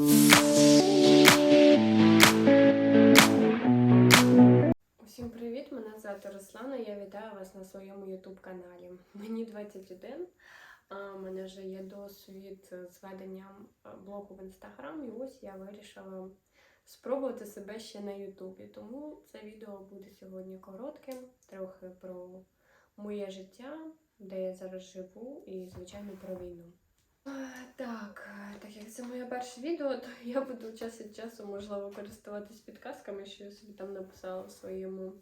Усім привіт! Мене звати Руслана. Я вітаю вас на своєму YouTube каналі. Мені 21. а, У мене вже є досвід з веденням е, блогу в Instagram, і ось я вирішила спробувати себе ще на Ютубі. Тому це відео буде сьогодні коротким, трохи про моє життя, де я зараз живу, і, звичайно, про війну. А, Так, е, так як це моє перше відео, то я буду час від часу, можливо, користуватись підказками, що я собі там написала в своєму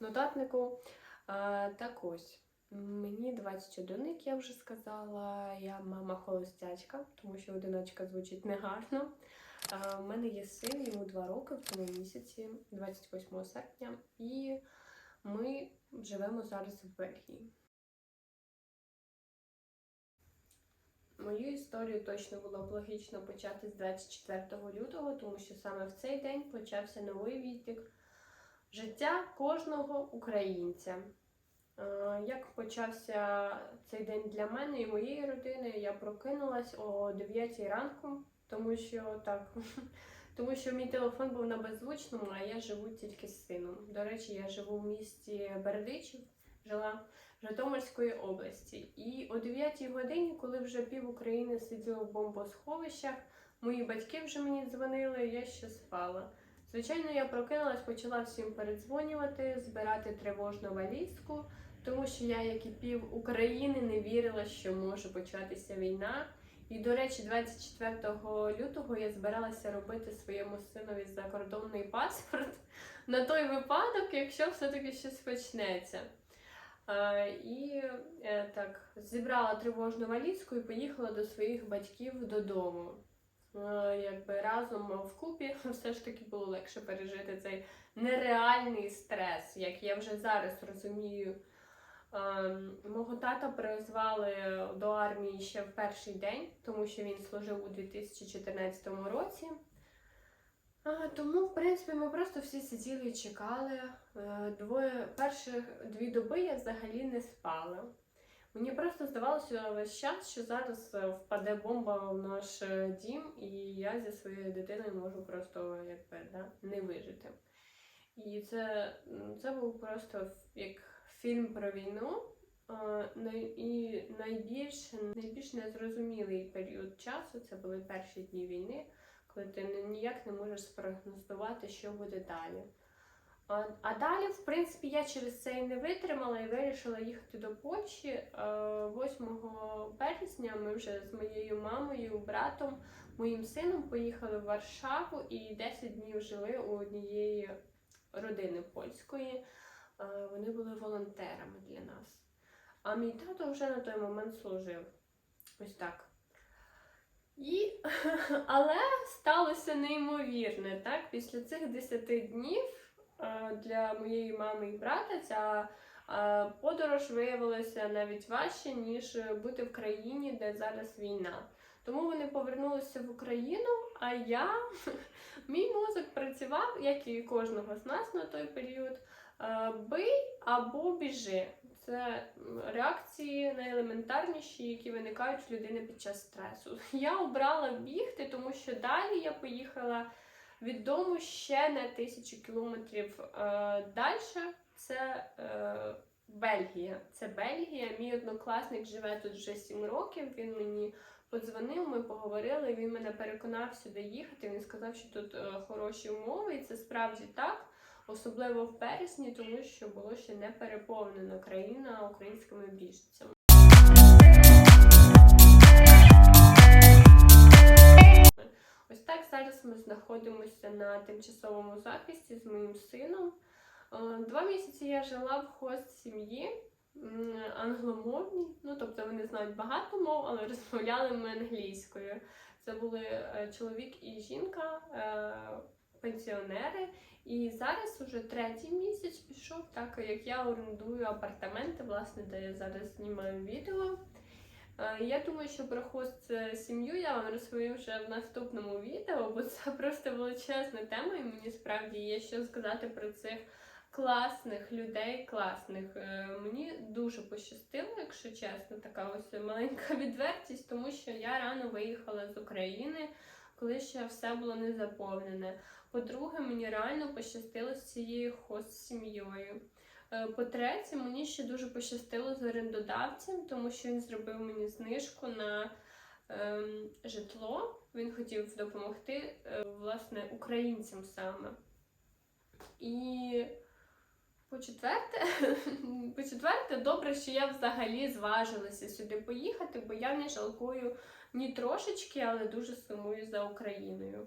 нотатнику. А, так ось, мені 21, як я вже сказала, я мама холостячка, тому що одиночка звучить негарно. У мене є син, йому 2 роки в цьому місяці, 28 серпня, і ми живемо зараз в Бельгії. Мою історію точно було б логічно почати з 24 лютого, тому що саме в цей день почався новий відтік життя кожного українця. Е, Як почався цей день для мене і моєї родини, я прокинулась о 9 ранку, тому що так, тому що мій телефон був на беззвучному, а я живу тільки з сином. До речі, я живу в місті Бердичів, жила в Житомирської області. І о 9 годині, коли вже пів України сиділо в бомбосховищах, мої батьки вже мені дзвонили, я ще спала. Звичайно, я прокинулась, почала всім передзвонювати, збирати тривожну валізку, тому що я, як і пів України, не вірила, що може початися війна. І, до речі, 24 лютого я збиралася робити своєму синові закордонний паспорт на той випадок, якщо все-таки щось почнеться. Е, І е, так, зібрала тривожну валізку і поїхала до своїх батьків додому. Е, Якби разом вкупі все ж таки було легше пережити цей нереальний стрес, як я вже зараз розумію. Е, Мого тата призвали до армії ще в перший день, тому що він служив у 2014 році. Тому, в принципі, ми просто всі сиділи і чекали. Е, Двоє перших дві доби я взагалі не спала. Мені просто здавалося весь час, що зараз е, впаде бомба в наш е, дім, і я зі своєю дитиною можу просто якби, да, не вижити. І це, це був просто як фільм про війну. І найбільш, найбільш незрозумілий період часу це були перші дні війни коли ти ніяк не можеш спрогнозувати, що буде далі. А, а далі, в принципі, я через це і не витримала і вирішила їхати до Польщі. Е, 8 березня ми вже з моєю мамою, братом, моїм сином поїхали в Варшаву і 10 днів жили у однієї родини польської. Е, Вони були волонтерами для нас. А мій тато вже на той момент служив. Ось так. І, але сталося неймовірне, так? Після цих 10 днів е, для моєї мами і брата ця е, подорож виявилася навіть важче, ніж бути в країні, де зараз війна. Тому вони повернулися в Україну, а я, мій мозок працював, як і кожного з нас на той період. Е, Бий або біжи. Це реакції найелементарніші, які виникають в людини під час стресу. Я обрала бігти, тому що далі я поїхала від дому ще на тисячу кілометрів е, далі. Це е, Бельгія. Це Бельгія. Мій однокласник живе тут вже 7 років. Він мені подзвонив, ми поговорили. Він мене переконав сюди їхати. Він сказав, що тут хороші умови, і це справді так. Особливо в вересні, тому що було ще не переповнена країна українськими біженцями. Ось так зараз ми знаходимося на тимчасовому захисті з моїм сином. Е, Два місяці я жила в хост сім'ї англомовній. Ну тобто вони знають багато мов, але розмовляли ми англійською. Це були е, чоловік і жінка, е, пенсіонери. І зараз уже третій місяць пішов, так як я орендую апартаменти, власне, де я зараз знімаю відео. Е, Я думаю, що про хост е, сім'ю я вам розповім вже в наступному відео, бо це просто величезна тема, і мені справді є що сказати про цих класних людей, класних. Е, Мені дуже пощастило, якщо чесно, така ось маленька відвертість, тому що я рано виїхала з України. Коли ще все було не заповнене. По-друге, мені реально пощастило з цією хост-сім'єю. Е, По-третє, мені ще дуже пощастило з орендодавцем, тому що він зробив мені знижку на ем, житло. Він хотів допомогти е, власне українцям саме. І по-четверте, по-четверте, добре, що я взагалі зважилася сюди поїхати, бо я не жалкую ні трошечки, але дуже сумую за Україною.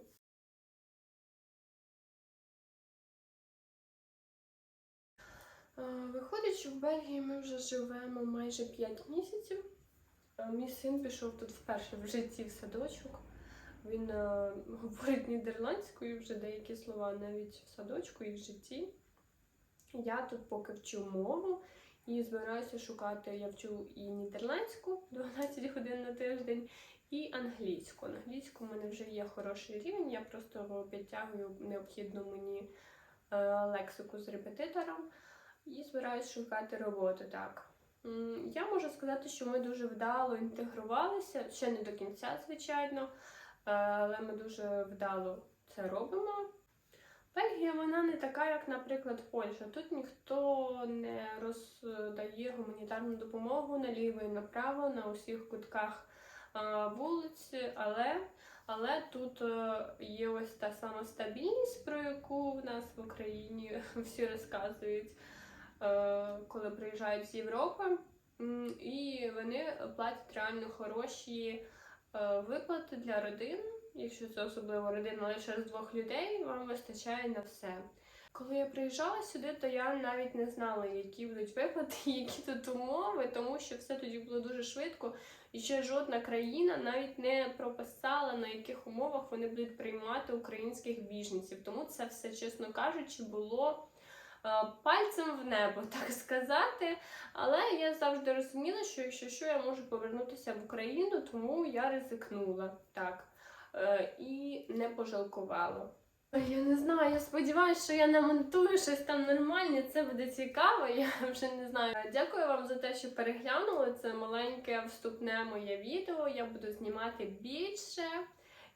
Е, Виходить, що в Бельгії ми вже живемо майже 5 місяців. Е, Мій син пішов тут вперше в житті в садочок. Він е, говорить нідерландською вже деякі слова навіть в садочку і в житті. Я тут поки вчу мову і збираюся шукати. Я вчу і нідерландську 12 годин на тиждень, і англійську. Англійську в мене вже є хороший рівень, я просто підтягую необхідну мені е, лексику з репетитором і збираюсь шукати роботу так. Я можу сказати, що ми дуже вдало інтегрувалися, ще не до кінця, звичайно, е, але ми дуже вдало це робимо. Бельгія вона не така, як, наприклад, Польща. Тут ніхто не роздає гуманітарну допомогу наліво і направо на усіх кутках вулиці, але, але тут е, є ось та сама стабільність, про яку в нас в Україні всі розказують, е, коли приїжджають з Європи. І вони платять реально хороші е, виплати для родин. Якщо це особливо родина лише з двох людей, вам вистачає на все. Коли я приїжджала сюди, то я навіть не знала, які будуть виплати, які тут умови, тому що все тоді було дуже швидко, і ще жодна країна навіть не прописала, на яких умовах вони будуть приймати українських біженців. Тому це все, чесно кажучи, було е, пальцем в небо, так сказати. Але я завжди розуміла, що якщо що, я можу повернутися в Україну, тому я ризикнула так і не пожалкувала. Я не знаю, я сподіваюся, що я намонтую щось там нормальне, це буде цікаво. Я вже не знаю. Дякую вам за те, що переглянули це маленьке вступне моє відео. Я буду знімати більше.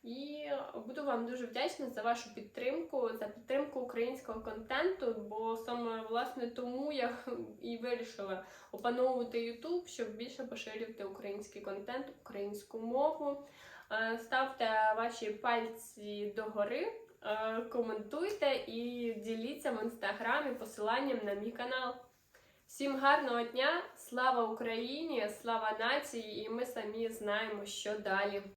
І буду вам дуже вдячна за вашу підтримку, за підтримку українського контенту, бо саме власне тому я і вирішила опановувати YouTube, щоб більше поширювати український контент, українську мову. Е, Ставте ваші пальці догори, е, коментуйте і діліться в інстаграмі посиланням на мій канал. Всім гарного дня! Слава Україні! Слава нації! І ми самі знаємо, що далі.